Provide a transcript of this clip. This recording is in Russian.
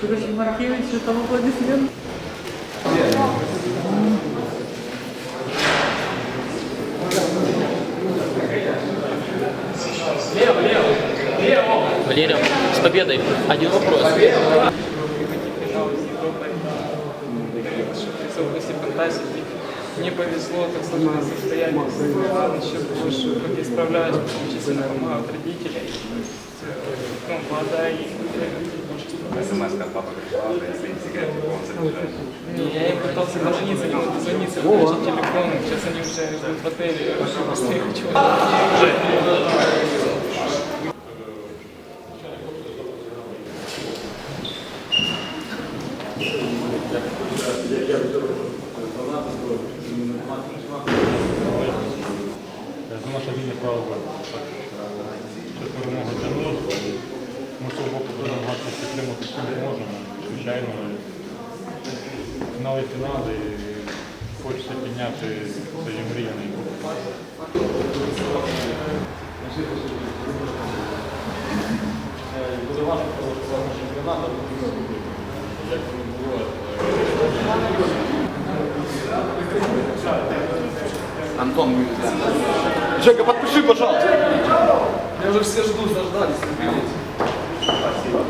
Короче, Маркевич, это аплодисмент. Валерия, с победой. Один вопрос. В области фантастики. Мне повезло, так сложилось состояние. Ладно, еще больше, как я справляюсь, сильно помогают родители. Ну, вода и СМС от папы пришла, что если не секрет, то он забежать. Не, я им пытался дозвониться, не мог дозвониться, включить телефон. Сейчас они уже ждут в отеле. Просто я хочу. Це наше вільне право вибору. Це перемога для нас. Ми з того боку будемо намагатися підтримати, що ми можемо. Звичайно, фінал і хочеться підняти цей мріяний клуб. Буде важко, тому Антон будет. Жека, подпиши, пожалуйста. Я уже все жду, заждались. Спасибо.